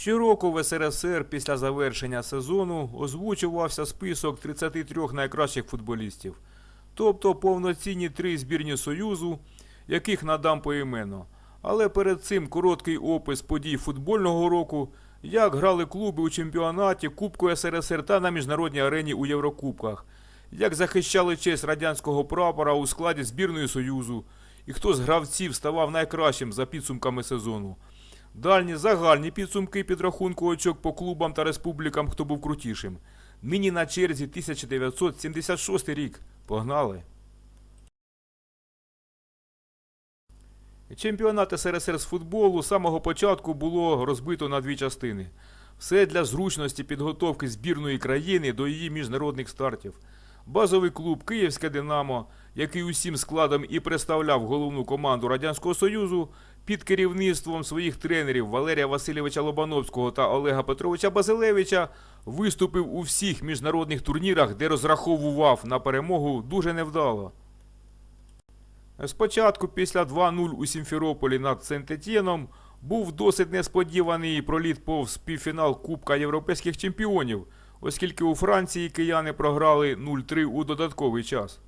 Щороку в СРСР після завершення сезону озвучувався список 33 найкращих футболістів, тобто повноцінні три збірні Союзу, яких надам поіменно. Але перед цим короткий опис подій футбольного року, як грали клуби у чемпіонаті, Кубку СРСР та на міжнародній арені у Єврокубках, як захищали честь радянського прапора у складі збірної Союзу, і хто з гравців ставав найкращим за підсумками сезону. Дальні загальні підсумки підрахунку очок по клубам та республікам, хто був крутішим. Нині на черзі 1976 рік. Погнали. Чемпіонат СРСР з футболу з самого початку було розбито на дві частини. Все для зручності підготовки збірної країни до її міжнародних стартів. Базовий клуб Київське Динамо, який усім складом і представляв головну команду Радянського Союзу, під керівництвом своїх тренерів Валерія Васильовича Лобановського та Олега Петровича Базилевича, виступив у всіх міжнародних турнірах, де розраховував на перемогу дуже невдало. Спочатку, після 2-0 у Сімферополі над Сент-Етєном, був досить несподіваний проліт повз півфінал Кубка європейських чемпіонів, оскільки у Франції кияни програли 0-3 у додатковий час.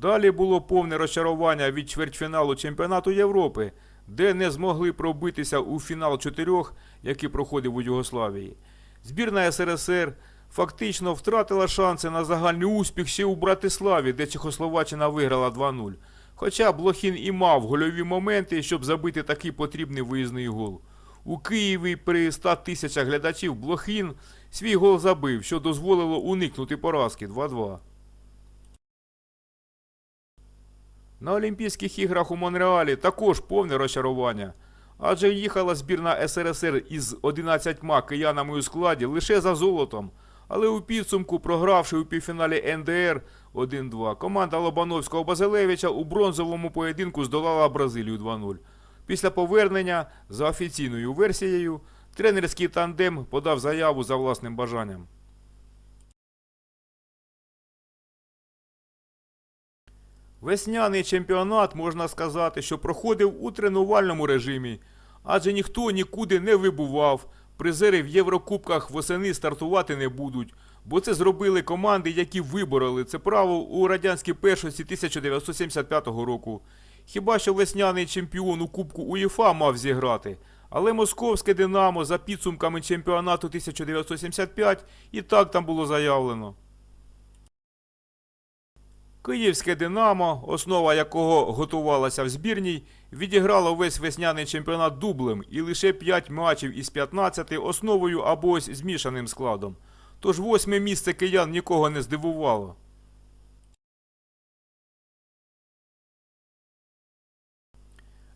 Далі було повне розчарування від чвертьфіналу чемпіонату Європи, де не змогли пробитися у фінал чотирьох, який проходив у Югославії. Збірна СРСР фактично втратила шанси на загальний успіх ще у Братиславі, де Чехословаччина виграла 2-0. Хоча Блохін і мав гольові моменти, щоб забити такий потрібний виїзний гол. У Києві при 100 тисячах глядачів Блохін свій гол забив, що дозволило уникнути поразки 2-2. На Олімпійських іграх у Монреалі також повне розчарування. Адже їхала збірна СРСР із 11 киянами у складі лише за золотом. Але у підсумку, програвши у півфіналі НДР 1-2, команда Лобановського Базилевича у бронзовому поєдинку здолала Бразилію 2-0. Після повернення, за офіційною версією, тренерський тандем подав заяву за власним бажанням. Весняний чемпіонат, можна сказати, що проходив у тренувальному режимі, адже ніхто нікуди не вибував. Призери в Єврокубках восени стартувати не будуть, бо це зробили команди, які вибороли це право у радянській першості 1975 року. Хіба що весняний чемпіон у Кубку УЄФА мав зіграти, але московське Динамо за підсумками чемпіонату 1975 і так там було заявлено. Київське Динамо, основа якого готувалася в збірній, відіграло весь весняний чемпіонат дублем і лише 5 матчів із 15 основою або ось змішаним складом. Тож восьме місце киян нікого не здивувало.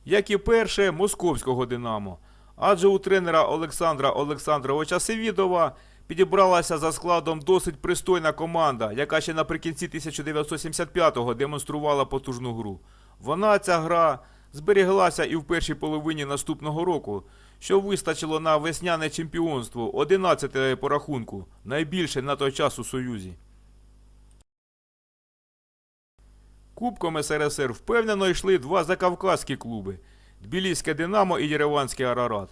Як і перше московського Динамо. Адже у тренера Олександра Олександровича Севідова підібралася за складом досить пристойна команда, яка ще наприкінці 1975-го демонструвала потужну гру. Вона, ця гра, зберіглася і в першій половині наступного року, що вистачило на весняне чемпіонство 11 по рахунку, найбільше на той час у Союзі. Кубком СРСР впевнено йшли два закавказькі клуби Тбіліське Динамо і Єреванський Арарат.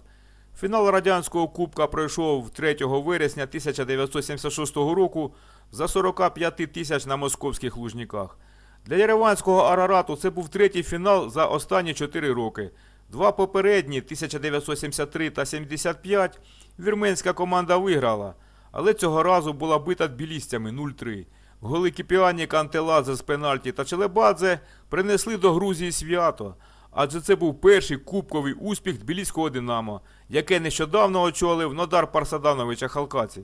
Фінал радянського кубка пройшов 3 вересня 1976 року за 45 тисяч на московських лужниках. Для Єреванського Арарату це був третій фінал за останні 4 роки. Два попередні 1973 та 75 вірменська команда виграла, але цього разу була бита тбілістями 0-3. Голи Кіпіані, Кантеладзе з пенальті та Челебадзе принесли до Грузії свято, адже це був перший кубковий успіх тбіліського Динамо, яке нещодавно очолив Нодар Парсадановича Халкаці.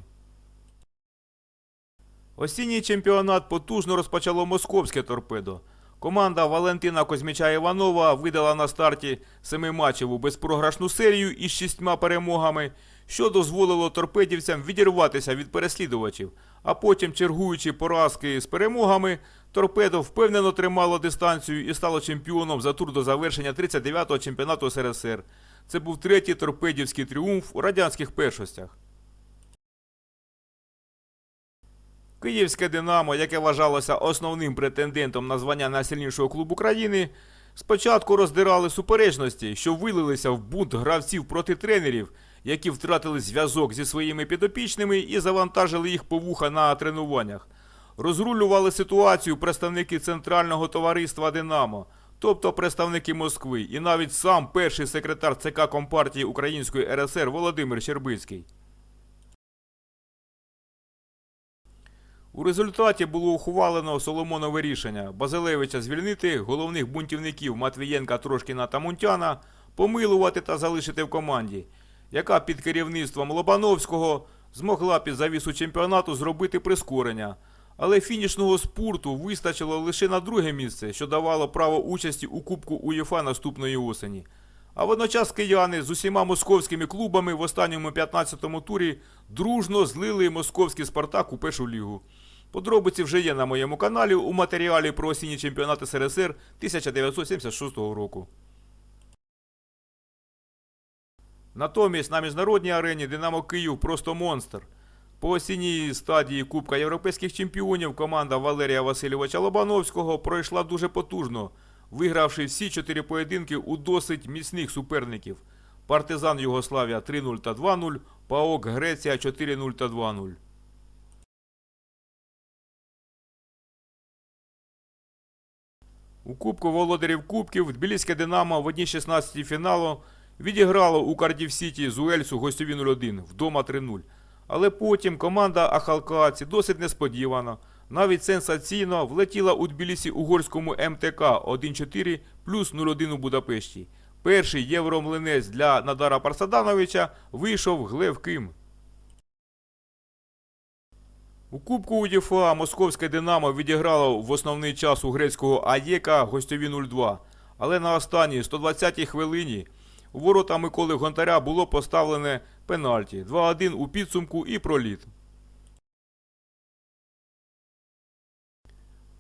Осінній чемпіонат потужно розпочало московське торпедо. Команда Валентина Козьміча Іванова видала на старті семиматчеву безпрограшну серію із шістьма перемогами, що дозволило торпедівцям відірватися від переслідувачів. А потім, чергуючи поразки з перемогами, торпедо впевнено тримало дистанцію і стало чемпіоном за тур до завершення 39-го чемпіонату СРСР. Це був третій торпедівський тріумф у радянських першостях. Київське Динамо, яке вважалося основним претендентом на звання найсильнішого клубу країни, Спочатку роздирали суперечності, що вилилися в бунт гравців проти тренерів, які втратили зв'язок зі своїми підопічними і завантажили їх по вуха на тренуваннях. Розрулювали ситуацію представники Центрального товариства Динамо, тобто представники Москви, і навіть сам перший секретар ЦК Компартії Української РСР Володимир Щербицький. У результаті було ухвалено Соломонове рішення Базилевича звільнити, головних бунтівників Матвієнка, Трошкіна та Мунтяна помилувати та залишити в команді, яка під керівництвом Лобановського змогла під завісу чемпіонату зробити прискорення. Але фінішного спурту вистачило лише на друге місце, що давало право участі у Кубку УЄФА наступної осені. А водночас кияни з усіма московськими клубами в останньому 15-му турі дружно злили московський Спартак у першу лігу. Подробиці вже є на моєму каналі у матеріалі про осінній чемпіонат СРСР 1976 року. Натомість на міжнародній арені Динамо Київ просто монстр. По осінній стадії Кубка європейських чемпіонів команда Валерія Васильовича Лобановського пройшла дуже потужно, вигравши всі чотири поєдинки у досить міцних суперників. Партизан Югославія 3-0 та 2-0, ПАОК Греція 4-0 та 2-0. У Кубку Володарів Кубків Тбіліське Динамо в 1-16 фіналу відіграло у Кардів Сіті з Уельсу гостьові 0-1, вдома 3-0. Але потім команда Ахалкаці досить несподівано, навіть сенсаційно влетіла у Тбілісі угорському МТК 1-4 плюс 0-1 у Будапешті. Перший євромлинець для Надара Парсадановича вийшов Глев Ким. У Кубку УЄФА московське Динамо відіграло в основний час у грецького АЄКа гостьові 0-2. Але на останній 120-й хвилині у ворота Миколи Гонтаря було поставлене пенальті 2-1 у підсумку і проліт.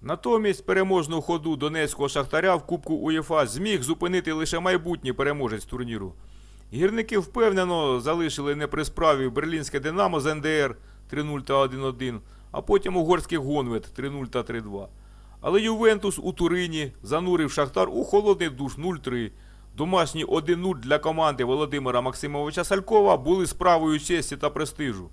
Натомість переможну ходу донецького шахтаря в Кубку УЄФА зміг зупинити лише майбутній переможець турніру. Гірники впевнено залишили не при справі берлінське Динамо з НДР 3-0 та 1-1, а потім угорський Гонвет 3-0 та 3-2. Але Ювентус у Турині занурив Шахтар у холодний душ 0-3. Домашні 1-0 для команди Володимира Максимовича Салькова були справою честі та престижу.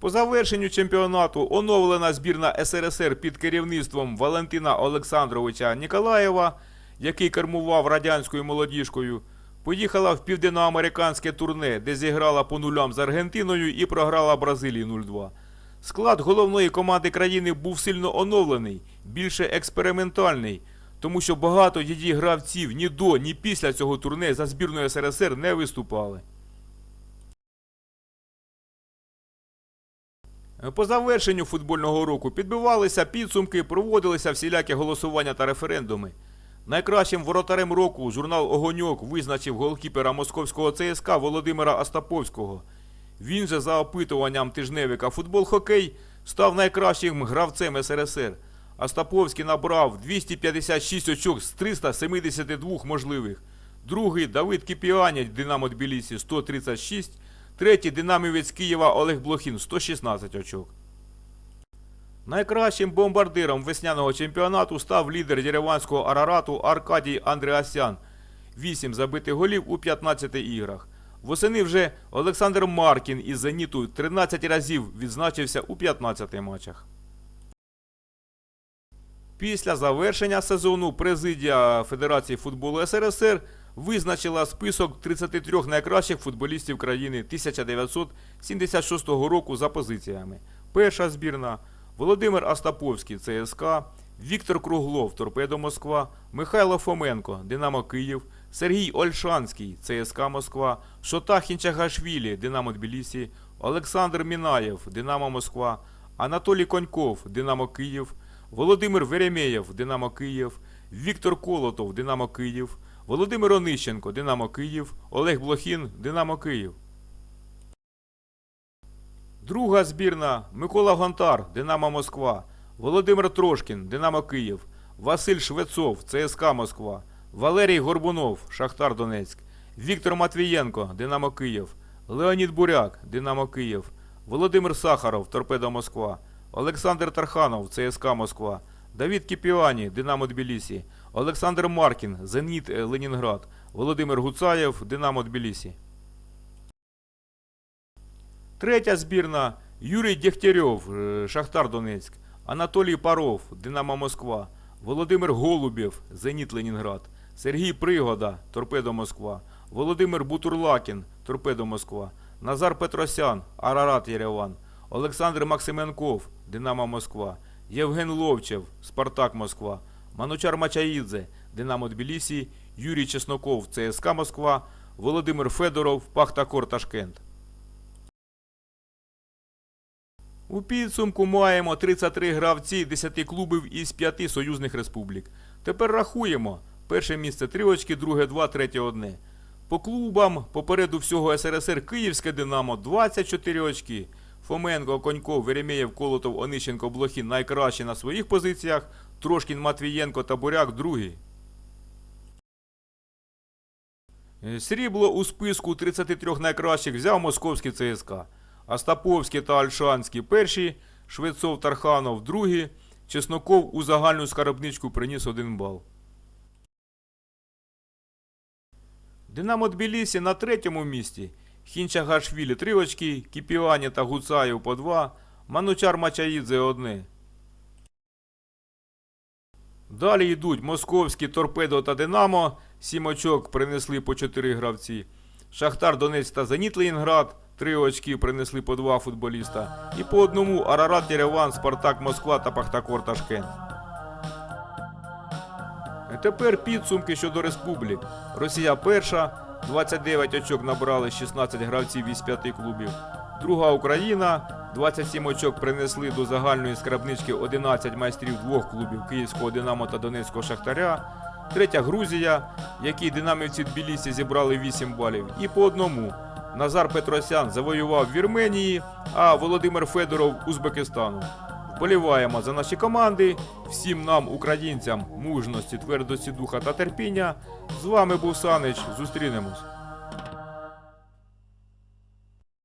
По завершенню чемпіонату оновлена збірна СРСР під керівництвом Валентина Олександровича Ніколаєва, який кермував радянською молодіжкою, поїхала в південноамериканське турне, де зіграла по нулям з Аргентиною і програла Бразилії 0-2. Склад головної команди країни був сильно оновлений, більше експериментальний, тому що багато її гравців ні до, ні після цього турне за збірною СРСР не виступали. По завершенню футбольного року підбивалися підсумки, проводилися всілякі голосування та референдуми. Найкращим воротарем року журнал Огоньок визначив голкіпера московського ЦСКА Володимира Остаповського. Він же за опитуванням тижневика футбол-хокей став найкращим гравцем СРСР. Остаповський набрав 256 очок з 372 можливих. Другий Давид Кіпіанять Динамо Тбілісі 136. Третій динамівець Києва Олег Блохін 116 очок. Найкращим бомбардиром весняного чемпіонату став лідер Єреванського Арарату Аркадій Андреасян. 8 забитих голів у 15 іграх. Восени вже Олександр Маркін із Зеніту 13 разів відзначився у 15 матчах. Після завершення сезону президія Федерації футболу СРСР визначила список 33 найкращих футболістів країни 1976 року за позиціями. Перша збірна Володимир Остаповський ЦСКА, Віктор Круглов Торпедо Москва, Михайло Фоменко Динамо Київ, Сергій Ольшанський ЦСКА Москва, Шота Хінчагашвілі Динамо Тбілісі, Олександр Мінаєв Динамо Москва, Анатолій Коньков Динамо Київ, Володимир Веремєєв Динамо Київ, Віктор Колотов Динамо Київ, Володимир Онищенко Динамо Київ, Олег Блохін Динамо Київ. Друга збірна Микола Гонтар Динамо Москва, Володимир Трошкін Динамо Київ, Василь Швецов ЦСКА Москва, Валерій Горбунов Шахтар Донецьк, Віктор Матвієнко Динамо Київ, Леонід Буряк Динамо Київ, Володимир Сахаров Торпедо Москва, Олександр Тарханов ЦСКА Москва, Давід Кіпіані, Динамо Тбілісі, Олександр Маркін, Зеніт е, Ленінград, Володимир Гуцаєв, Динамо Тбілісі. Третя збірна Юрій Дєгтярьов, е, Шахтар Донецьк, Анатолій Паров, Динамо Москва, Володимир Голубєв, Зеніт Ленінград, Сергій Пригода, Торпедо Москва, Володимир Бутурлакін, Торпедо Москва, Назар Петросян, Арарат Єреван, Олександр Максименков, Динамо Москва, Євген Ловчев, Спартак Москва, Манучар Мачаїдзе, Динамо Тбілісі, Юрій Чесноков, ЦСКА Москва, Володимир Федоров, Пахтакор Ташкент. У підсумку маємо 33 гравці 10 клубів із 5 союзних республік. Тепер рахуємо. Перше місце 3 очки, друге 2, третє 1. По клубам попереду всього СРСР Київське Динамо 24 очки. Фоменко, Коньков, Веремєєв, Колотов, Онищенко, Блохін найкращі на своїх позиціях. Трошкін, Матвієнко та Буряк другі. Е, Срібло у списку 33 найкращих взяв московський ЦСКА. Остаповський та Альшанський перші, Швецов Тарханов другі, Чесноков у загальну скарбничку приніс один бал. Динамо Тбілісі на третьому місці. Хінча Гашвілі 3 очки, Кіпіані та Гуцаєв по 2, Манучар Мачаїдзе 1. Далі йдуть московські Торпедо та Динамо. 7 очок принесли по 4 гравці. Шахтар Донець та Зеніт Ленінград. 3 очки принесли по 2 футболіста. І по одному Арарат Єреван, Спартак Москва та Пахтакор Ташкент. Тепер підсумки щодо республік. Росія перша, 29 очок набрали 16 гравців із 5 клубів. Друга Україна, 27 очок принесли до загальної скрабнички 11 майстрів двох клубів Київського Динамо та Донецького Шахтаря. Третя Грузія, якій динамівці Тбілісі зібрали 8 балів. І по одному. Назар Петросян завоював Вірменії, а Володимир Федоров Узбекистану. Вболіваємо за наші команди. Всім нам, українцям, мужності, твердості духа та терпіння. З вами був Санич. Зустрінемось.